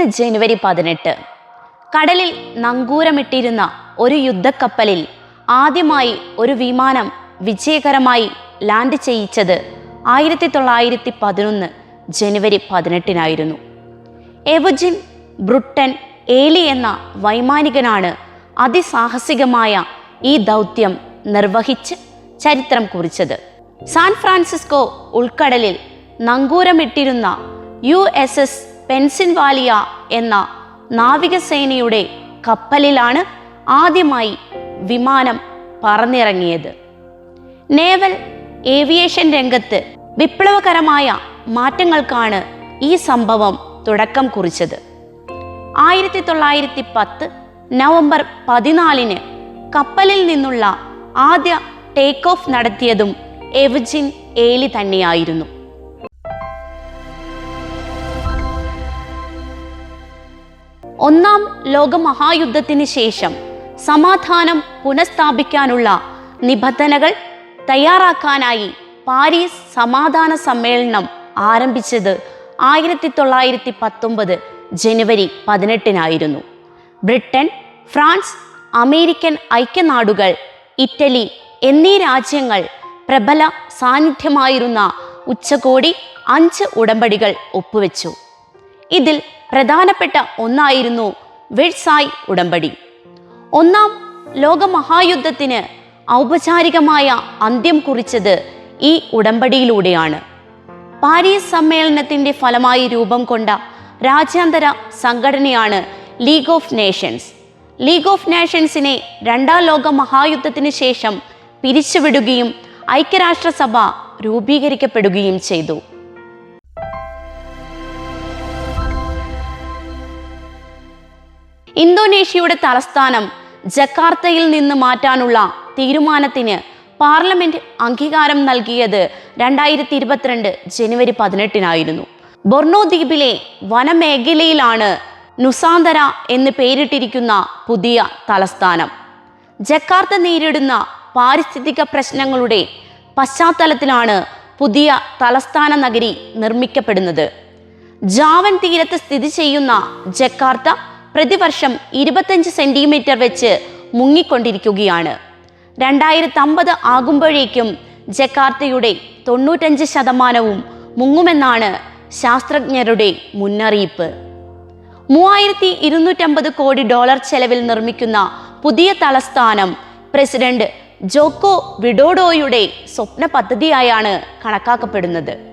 ഇന്ന് ജനുവരി പതിനെട്ട്. കടലിൽ നങ്കൂരമിട്ടിരുന്ന ഒരു യുദ്ധക്കപ്പലിൽ ആദ്യമായി ഒരു വിമാനം വിജയകരമായി ലാൻഡ് ചെയ്യിച്ചത് ആയിരത്തി തൊള്ളായിരത്തി പതിനൊന്ന് ജനുവരി പതിനെട്ടിനായിരുന്നു. എവജിൻ ബ്രുട്ടൻ ഏലി എന്ന വൈമാനികനാണ് അതിസാഹസികമായ ഈ ദൗത്യം നിർവഹിച്ച് ചരിത്രം കുറിച്ചത്. സാൻ ഫ്രാൻസിസ്കോ ഉൾക്കടലിൽ നങ്കൂരമിട്ടിരുന്ന യു എസ് എസ് പെൻസിൻവാലിയ എന്ന നാവികസേനയുടെ കപ്പലിലാണ് ആദ്യമായി വിമാനം പറന്നിറങ്ങിയത്. നേവൽ ഏവിയേഷൻ രംഗത്ത് വിപ്ലവകരമായ മാറ്റങ്ങൾക്കാണ് ഈ സംഭവം തുടക്കം കുറിച്ചത്. ആയിരത്തി തൊള്ളായിരത്തി പത്ത് നവംബർ പതിനാലിന് കപ്പലിൽ നിന്നുള്ള ആദ്യ ടേക്ക് ഓഫ് നടത്തിയതും എവജിൻ ഏലി തന്നെയായിരുന്നു. ഒന്നാം ലോകമഹായുദ്ധത്തിന് ശേഷം സമാധാനം പുനഃസ്ഥാപിക്കാനുള്ള നിബന്ധനകൾ തയ്യാറാക്കാനായി പാരീസ് സമാധാന സമ്മേളനം ആരംഭിച്ചത് ആയിരത്തി തൊള്ളായിരത്തി പത്തൊമ്പത് ജനുവരി പതിനെട്ടിനായിരുന്നു. ബ്രിട്ടൻ ഫ്രാൻസ് അമേരിക്കൻ ഐക്യനാടുകൾ ഇറ്റലി എന്നീ രാജ്യങ്ങൾ പ്രബല സാന്നിധ്യമായിരുന്ന ഉച്ചകോടി അഞ്ച് ഉടമ്പടികൾ ഒപ്പുവെച്ചു. ഇതിൽ പ്രധാനപ്പെട്ട ഒന്നായിരുന്നു വെഴ്സായ് ഉടമ്പടി. ഒന്നാം ലോകമഹായുദ്ധത്തിന് ഔപചാരികമായ അന്ത്യം കുറിച്ചത് ഈ ഉടമ്പടിയിലൂടെയാണ്. പാരീസ് സമ്മേളനത്തിന്റെ ഫലമായി രൂപം കൊണ്ട രാജ്യാന്തര സംഘടനയാണ് League of Nations. League of നേഷൻസിനെ രണ്ടാം ലോക മഹായുദ്ധത്തിന് ശേഷം പിരിച്ചുവിടുകയും ഐക്യരാഷ്ട്രസഭ രൂപീകരിക്കപ്പെടുകയും ചെയ്തു. ഇന്തോനേഷ്യയുടെ തലസ്ഥാനം ജക്കാർത്തയിൽ നിന്ന് മാറ്റാനുള്ള തീരുമാനത്തിന് പാർലമെന്റ് അംഗീകാരം നൽകിയത് രണ്ടായിരത്തി ഇരുപത്തിരണ്ട് ജനുവരി പതിനെട്ടിനായിരുന്നു. ബൊർണോ ദ്വീപിലെ വനമേഖലയിലാണ് നുസാന്തര എന്ന് പേരിട്ടിരിക്കുന്ന പുതിയ തലസ്ഥാനം. ജക്കാർത്ത നേരിടുന്ന പാരിസ്ഥിതിക പ്രശ്നങ്ങളുടെ പശ്ചാത്തലത്തിലാണ് പുതിയ തലസ്ഥാന നഗരി നിർമ്മിക്കപ്പെടുന്നത്. ജാവൻ തീരത്ത് സ്ഥിതി ചെയ്യുന്ന ജക്കാർത്ത പ്രതിവർഷം ഇരുപത്തഞ്ച് സെന്റിമീറ്റർ വെച്ച് മുങ്ങിക്കൊണ്ടിരിക്കുകയാണ്. രണ്ടായിരത്തി അമ്പത് ആകുമ്പോഴേക്കും ജക്കാർത്തയുടെ തൊണ്ണൂറ്റഞ്ച് ശതമാനവും മുങ്ങുമെന്നാണ് ശാസ്ത്രജ്ഞരുടെ മുന്നറിയിപ്പ്. മൂവായിരത്തി ഇരുന്നൂറ്റമ്പത് കോടി ഡോളർ ചെലവിൽ നിർമ്മിക്കുന്ന പുതിയ തലസ്ഥാനം പ്രസിഡന്റ് ജോക്കോ വിഡോഡോയുടെ സ്വപ്ന പദ്ധതിയായാണ് കണക്കാക്കപ്പെടുന്നത്.